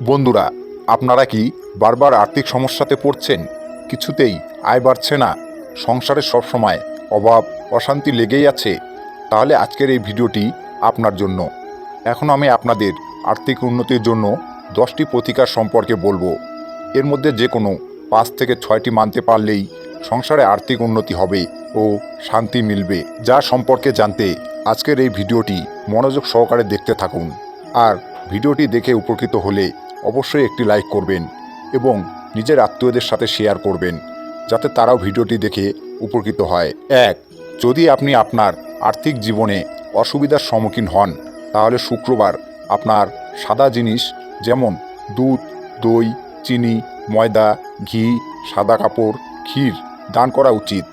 বন্ধুরা, আপনারা কি বারবার আর্থিক সমস্যাতে পড়ছেন? কিছুতেই আয় বাড়ছে না। সংসারে সবসময় অভাব, অশান্তি লেগেই আছে। তাহলে আজকের এই ভিডিওটি আপনার জন্য। এখন আমি আপনাদের আর্থিক উন্নতির জন্য দশটি প্রতিকার সম্পর্কে বলব। এর মধ্যে যে কোনো পাঁচ থেকে ছয়টি মানতে পারলেই সংসারে আর্থিক উন্নতি হবে ও শান্তি মিলবে। যা সম্পর্কে জানতে আজকের এই ভিডিওটি মনোযোগ সহকারে দেখতে থাকুন। আর ভিডিওটি দেখে উপকৃত হলে অবশ্যই একটি লাইক করবেন এবং নিজের আত্মীয়দের সাথে শেয়ার করবেন, যাতে তারাও ভিডিওটি দেখে উপকৃত হয়। এক, যদি আপনি আপনার আর্থিক জীবনে অসুবিধার সম্মুখীন হন, তাহলে শুক্রবার আপনার সাদা জিনিস যেমন দুধ, দই, চিনি, ময়দা, ঘি, সাদা কাপড়, ক্ষীর দান করা উচিত।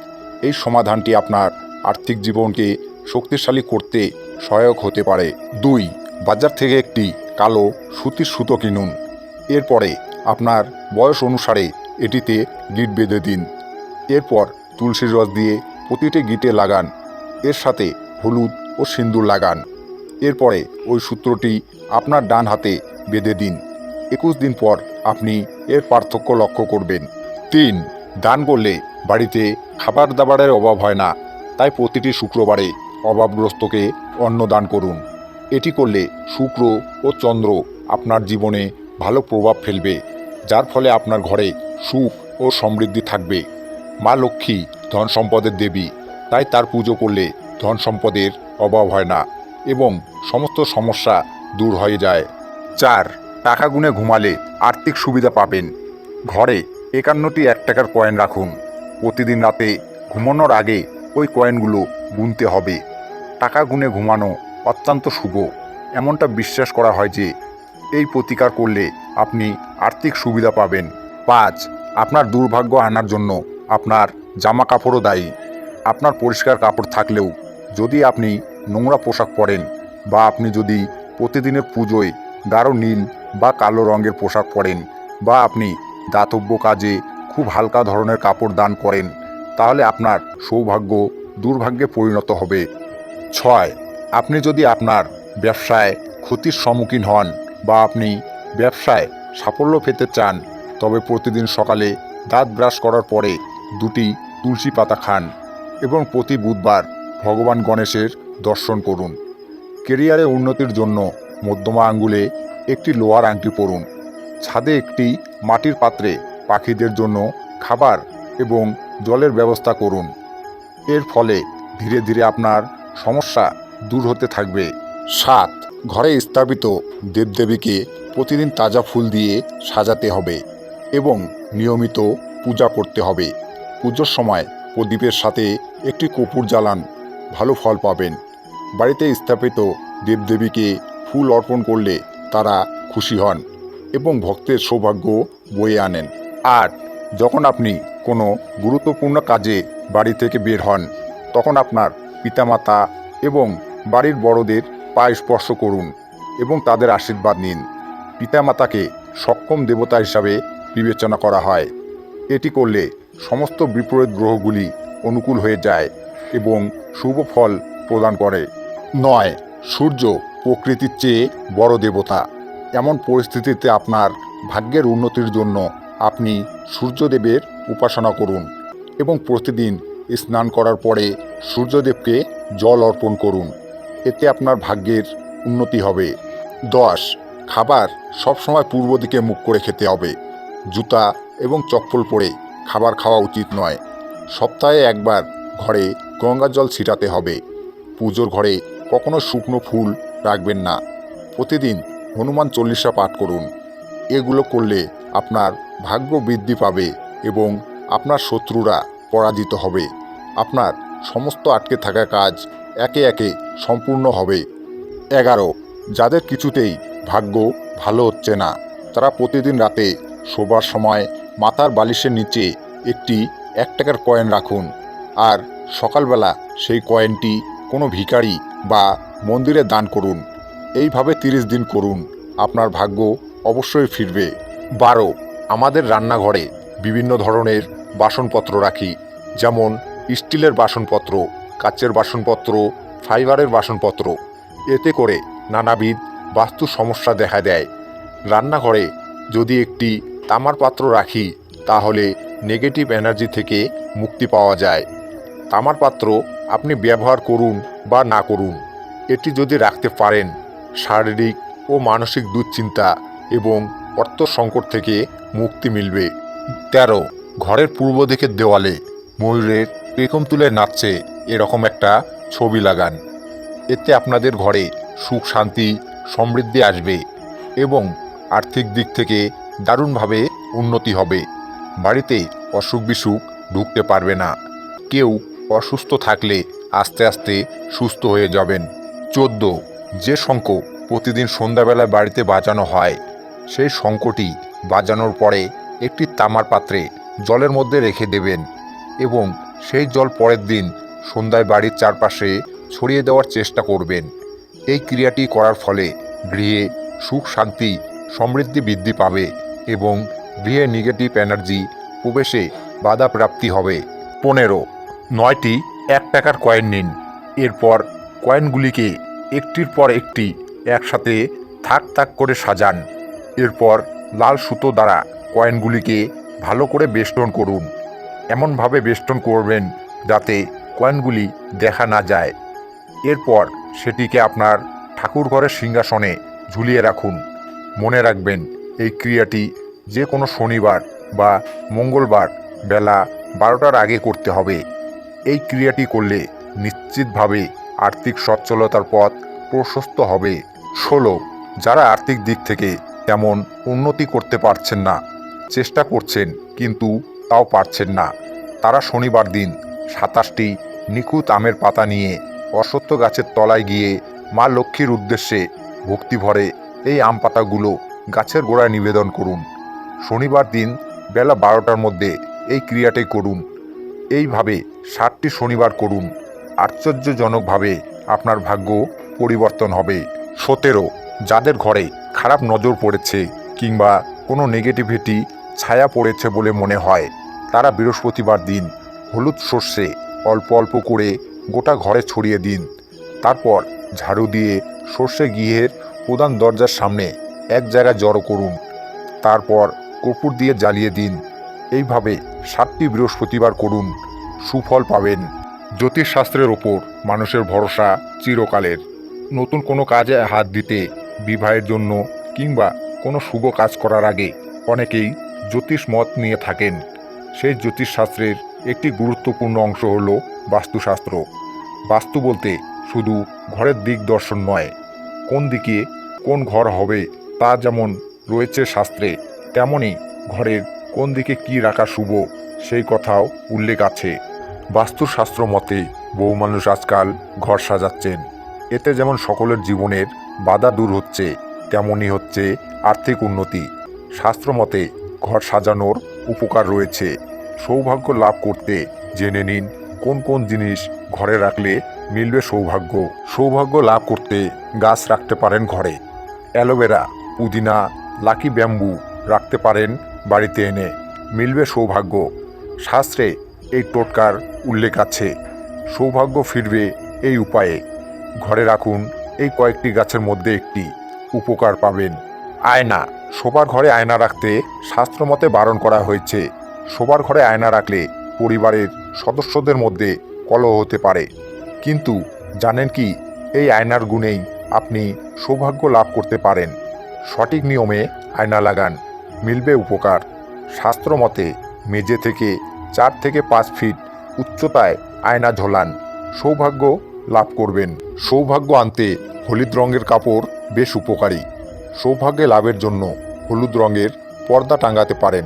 এই সমাধানটি আপনার আর্থিক জীবনকে শক্তিশালী করতে সহায়ক হতে পারে। দুই, বাজার থেকে একটি কালো সুতির সুতো কিনুন। এরপরে আপনার বয়স অনুসারে এটিতে গিট বেঁধে দিন। এরপর তুলসীর রস দিয়ে প্রতিটি গিটে লাগান। এর সাথে হলুদ ও সিন্দুর লাগান। এরপরে ওই সূত্রটি আপনার ডান হাতে বেঁধে দিন। একুশ দিন পর আপনি এর পার্থক্য লক্ষ্য করবেন। তিন, দান করলে বাড়িতে খাবার দাবারের অভাব হয় না। তাই প্রতিটি শুক্রবারে অভাবগ্রস্তকে অন্ন দান করুন। এটি করলে শুক্র ও চন্দ্র আপনার জীবনে ভালো প্রভাব ফেলবে, যার ফলে আপনার ঘরে সুখ ও সমৃদ্ধি থাকবে। মা লক্ষ্মী ধন সম্পদের দেবী, তাই তার পুজো করলে ধন সম্পদের অভাব হয় না এবং সমস্ত সমস্যা দূর হয়ে যায়। চার, টাকা গুনে ঘুমালে আর্থিক সুবিধা পাবেন। ঘরে একান্নটি এক টাকার কয়েন রাখুন। প্রতিদিন রাতে ঘুমানোর আগে ওই কয়েনগুলো গুনতে হবে। টাকা গুনে ঘুমানো অত্যন্ত শুভ। এমনটা বিশ্বাস করা হয় যে, এই প্রতিকার করলে আপনি আর্থিক সুবিধা পাবেন। পাঁচ, আপনার দুর্ভাগ্য আনার জন্য আপনার জামা কাপড়ও দায়ী। আপনার পরিষ্কার কাপড় থাকলেও যদি আপনি নোংরা পোশাক পরেন বা আপনি যদি প্রতিদিনের পুজোয় গাঢ় নীল বা কালো রঙের পোশাক পরেন বা আপনি দাতব্য কাজে খুব হালকা ধরনের কাপড় দান করেন, তাহলে আপনার সৌভাগ্য দুর্ভাগ্যে পরিণত হবে। ছয় আপনি যদি আপনার ব্যবসায় ক্ষতির সম্মুখীন হন বা আপনি ব্যবসায় সাফল্য পেতে চান, তবে প্রতিদিন সকালে দাঁত ব্রাশ করার পরে দুটি তুলসী পাতা খান এবং প্রতি বুধবার ভগবান গণেশের দর্শন করুন। কেরিয়ারে উন্নতির জন্য মধ্যমা আঙ্গুলে একটি লোহার আংটি পরুন। ছাদে একটি মাটির পাত্রে পাখিদের জন্য খাবার এবং জলের ব্যবস্থা করুন। এর ফলে ধীরে ধীরে আপনার সমস্যা দূর হতে থাকবে। সাত, ঘরে স্থাপিত দেবদেবীকে প্রতিদিন তাজা ফুল দিয়ে সাজাতে হবে এবং নিয়মিত পূজা করতে হবে। পুজোর সময় প্রদীপের সাথে একটি কপুর জ্বালান, ভালো ফল পাবেন। বাড়িতে স্থাপিত দেবদেবীকে ফুল অর্পণ করলে তারা খুশি হন এবং ভক্তের সৌভাগ্য বয়ে আনেন। আট, যখন আপনি কোনো গুরুত্বপূর্ণ কাজে বাড়ি থেকে বের হন, তখন আপনার পিতামাতা এবং বাড়ির বড়দের পায়ে স্পর্শ করুন এবং তাদের আশীর্বাদ নিন। পিতামাতাকে সক্ষম দেবতা হিসাবে বিবেচনা করা হয়। এটি করলে সমস্ত বিপরীত গ্রহগুলি অনুকূল হয়ে যায় এবং শুভ ফল প্রদান করে। নয়, সূর্য প্রকৃতির চেয়ে বড় দেবতা। এমন পরিস্থিতিতে আপনার ভাগ্যের উন্নতির জন্য আপনি সূর্যদেবের উপাসনা করুন এবং প্রতিদিন স্নান করার পরে সূর্যদেবকে জল অর্পণ করুন। এতে আপনার ভাগ্যের উন্নতি হবে। দশ খাবার সবসময় পূর্ব দিকে মুখ করে খেতে হবে। জুতা এবং চপ্পল পরে খাবার খাওয়া উচিত নয়। সপ্তাহে একবার ঘরে গঙ্গার জল ছিটাতে হবে। পুজোর ঘরে কখনো শুকনো ফুল রাখবেন না। প্রতিদিন হনুমান চল্লিশা পাঠ করুন। এগুলো করলে আপনার ভাগ্য বৃদ্ধি পাবে এবং আপনার শত্রুরা পরাজিত হবে। আপনার সমস্ত আটকে থাকা কাজ একে একে সম্পূর্ণ হবে। এগারো, যাদের কিছুতেই ভাগ্য ভালো হচ্ছে না, তারা প্রতিদিন রাতে শোবার সময় মাথার বালিশের নিচে একটি এক টাকার কয়েন রাখুন। আর সকালবেলা সেই কয়েনটি কোনো ভিখারি বা মন্দিরে দান করুন। এইভাবে তিরিশ দিন করুন। আপনার ভাগ্য অবশ্যই ফিরবে। বারো, আমাদের রান্নাঘরে বিভিন্ন ধরনের বাসনপত্র রাখি। যেমন স্টিলের বাসনপত্র, কাচের বাসনপত্র, ফাইবারের বাসনপত্র। এতে করে নানাবিধ বাস্তু সমস্যা দেখা দেয়। রান্নাঘরে যদি একটি তামার পাত্র রাখি, তাহলে নেগেটিভ এনার্জি থেকে মুক্তি পাওয়া যায়। তামার পাত্র আপনি ব্যবহার করুন বা না করুন, এটি যদি রাখতে পারেন, শারীরিক ও মানসিক দুশ্চিন্তা এবং অর্থ সংকট থেকে মুক্তি মিলবে। তেরো, ঘরের পূর্ব দিকের দেওয়ালে ময়ূরের পেখম তুলে নাচছে এরকম একটা ছবি লাগান। এতে আপনাদের ঘরে সুখ, শান্তি, সমৃদ্ধি আসবে এবং আর্থিক দিক থেকে দারুণভাবে উন্নতি হবে। বাড়িতে অসুখ বিসুখ ঢুকতে পারবে না। কেউ অসুস্থ থাকলে আস্তে আস্তে সুস্থ হয়ে যাবেন। চোদ্দ, যে শঙ্খ প্রতিদিন সন্ধ্যাবেলায় বাড়িতে বাজানো হয়, সেই শঙ্খটি বাজানোর পরে একটি তামার পাত্রে জলের মধ্যে রেখে দেবেন। এবং সেই জল পরের দিন সন্ধ্যায় বাড়ির চারপাশে ছড়িয়ে দেওয়ার চেষ্টা করবেন। এই ক্রিয়াটি করার ফলে গৃহে সুখ, শান্তি, সমৃদ্ধি বৃদ্ধি পাবে এবং গৃহে নেগেটিভ এনার্জি প্রবেশে বাধা প্রাপ্তি হবে। পনেরো, নয়টি এক টাকার কয়েন নিন। এরপর কয়েনগুলিকে একটির পর একটি একসাথে থাক থাক করে সাজান। এরপর লাল সুতো দ্বারা কয়েনগুলিকে ভালো করে বেষ্টন করুন। এমনভাবে বেষ্টন করবেন যাতে কয়েনগুলি দেখা না যায়। এরপর সেটিকে আপনার ঠাকুর ঘরের সিংহাসনে ঝুলিয়ে রাখুন। মনে রাখবেন, এই ক্রিয়াটি যে কোনো শনিবার বা মঙ্গলবার বেলা বারোটার আগে করতে হবে। এই ক্রিয়াটি করলে নিশ্চিতভাবে আর্থিক সচ্ছলতার পথ প্রশস্ত হবে। ষোলো, যারা আর্থিক দিক থেকে তেমন উন্নতি করতে পারছেন না, চেষ্টা করছেন, কিন্তু তাও পারছেন না। তারা শনিবার দিন সাতাশটি নিখুঁত আমের পাতা নিয়ে অসত্য গাছের তলায় গিয়ে মা লক্ষ্মীর উদ্দেশ্যে ভক্তি ভরে এই আম পাতাগুলো গাছের গোড়ায় নিবেদন করুন। শনিবার দিন বেলা বারোটার মধ্যে এই ক্রিয়াটি করুন। এইভাবে ষাটটি শনিবার করুন। আশ্চর্যজনকভাবে আপনার ভাগ্য পরিবর্তন হবে। সতেরো, যাদের ঘরে খারাপ নজর পড়েছে কিংবা কোনো নেগেটিভিটি ছায়া পড়েছে বলে মনে হয় তারা বৃহস্পতিবার দিন হলুদ সর্ষে অল্প অল্প করে গোটা ঘরে ছড়িয়ে দিন। তারপর ঝাড়ু দিয়ে সর্ষে গৃহের প্রধান দরজার সামনে এক জায়গায় জড়ো করুন। তারপর কপুর দিয়ে জ্বালিয়ে দিন। এইভাবে সাতটি বৃহস্পতিবার করুন। সুফল পাবেন। জ্যোতিষশাস্ত্রের ওপর মানুষের ভরসা চিরকালের। নতুন কোনো কাজে হাত দিতে, বিবাহের জন্য কিংবা কোনো শুভ কাজ করার আগে অনেকেই জ্যোতিষ মত নিয়ে থাকেন। সেই জ্যোতিষশাস্ত্রের একটি গুরুত্বপূর্ণ অংশ হল বাস্তুশাস্ত্র। বাস্তু বলতে শুধু ঘরের দিক দর্শন নয়, কোন দিকে কোন ঘর হবে তা যেমন রয়েছে শাস্ত্রে তেমনই ঘরের কোন দিকে কি রাখা শুভ সেই কথাও উল্লেখ আছে। বাস্তুশাস্ত্র মতে বহু মানুষ আজকাল ঘর সাজাচ্ছেন। এতে যেমন সকলের জীবনের বাধা দূর হচ্ছে তেমনই হচ্ছে আর্থিক উন্নতি। শাস্ত্র মতে ঘর সাজানোর উপকার রয়েছে। সৌভাগ্য লাভ করতে জেনে নিন কোন কোন জিনিস ঘরে রাখলে মিলবে সৌভাগ্য। সৌভাগ্য লাভ করতে গাছ রাখতে পারেন ঘরে। অ্যালোভেরা, পুদিনা, লাকি ব্যাম্বু রাখতে পারেন বাড়িতে এনে। মিলবে সৌভাগ্য। শাস্ত্রে এই টোটকার উল্লেখ আছে। সৌভাগ্য ফিরবে এই উপায়ে। ঘরে রাখুন এই কয়েকটি গাছের মধ্যে একটি। উপকার পাবেন। আয়না। শোবার ঘরে আয়না রাখতে শাস্ত্রমতে বারণ করা হয়েছে। শোবার ঘরে আয়না রাখলে পরিবারের সদস্যদের মধ্যে কলহ হতে পারে। কিন্তু জানেন কি, এই আয়নার গুণেই আপনি সৌভাগ্য লাভ করতে পারেন। সঠিক নিয়মে আয়না লাগান, মিলবে উপকার। শাস্ত্র মতে মেঝে থেকে চার থেকে পাঁচ ফিট উচ্চতায় আয়না ঝোলান, সৌভাগ্য লাভ করবেন। সৌভাগ্য আনতে হলুদ রঙের কাপড় বেশ উপকারী। সৌভাগ্যে লাভের জন্য হলুদ রঙের পর্দা টাঙাতে পারেন।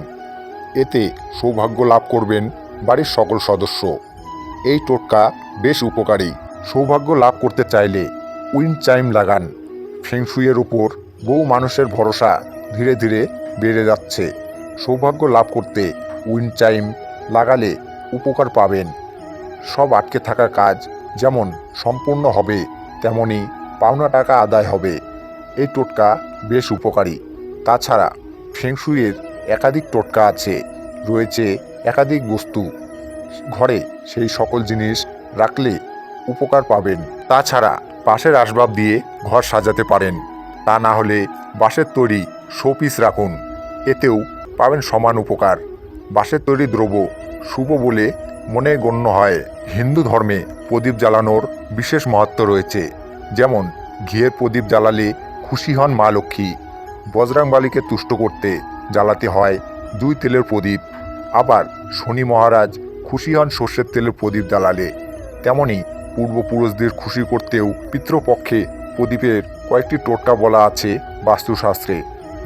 এতে সৌভাগ্য লাভ করবেন বাড়ির সকল সদস্য। এই টোটকা বেশ উপকারী। সৌভাগ্য লাভ করতে চাইলে উইন চাইম লাগান। ফেংশুইয়ের উপর বহু মানুষের ভরসা ধীরে ধীরে বেড়ে যাচ্ছে। সৌভাগ্য লাভ করতে উইন চাইম লাগালে উপকার পাবেন। সব আটকে থাকা কাজ যেমন সম্পূর্ণ হবে, তেমনি পাওনা টাকা আদায় হবে। এই টোটকা বেশ উপকারী। তাছাড়া ফেংশুইয়ের একাধিক টোটকা আছে, রয়েছে একাধিক বস্তু। ঘরে সেই সকল জিনিস রাখলে উপকার পাবেন। তাছাড়া বাঁশের আসবাব দিয়ে ঘর সাজাতে পারেন। তা না হলে বাঁশের তৈরি শোপিস রাখুন। এতেও পাবেন সমান উপকার। বাঁশের তৈরি দ্রব্য শুভ বলে মনে গণ্য হয়। হিন্দু ধর্মে প্রদীপ জ্বালানোর বিশেষ মহত্ব রয়েছে। যেমন ঘিয়ের প্রদীপ জ্বালালে খুশি হন মা লক্ষ্মী। বজরাংবালিকে তুষ্ট করতে জ্বালাতে হয় দুই তেলের প্রদীপ। আবার শনি মহারাজ খুশি হন সর্ষের তেলের প্রদীপ জ্বালালে। তেমনি পূর্বপুরুষদের খুশি করতেও পিতৃপক্ষে প্রদীপের কয়েকটি টোটকা বলা আছে বাস্তুশাস্ত্রে।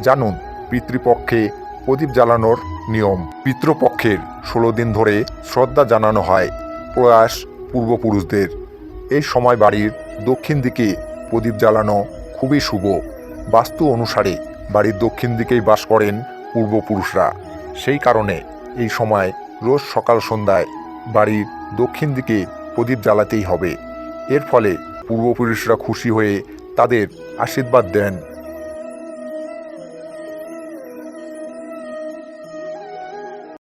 জানুন, পিতৃপক্ষে প্রদীপ জ্বালানোর নিয়ম। পিতৃপক্ষের ষোলো দিন ধরে শ্রদ্ধা জানানো হয় প্রয়াস পূর্বপুরুষদের। এই সময় বাড়ির দক্ষিণ দিকে প্রদীপ জ্বালানো খুবই শুভ। বাস্তু অনুসারে বাড়ির দক্ষিণ দিকেই বাস করেন পূর্বপুরুষরা। সেই কারণে এই সময় রোজ সকাল সন্ধ্যায় বাড়ির দক্ষিণ দিকে প্রদীপ জ্বালাতেই হবে। এর ফলে পূর্বপুরুষরা খুশি হয়ে তাদের আশীর্বাদ দেন।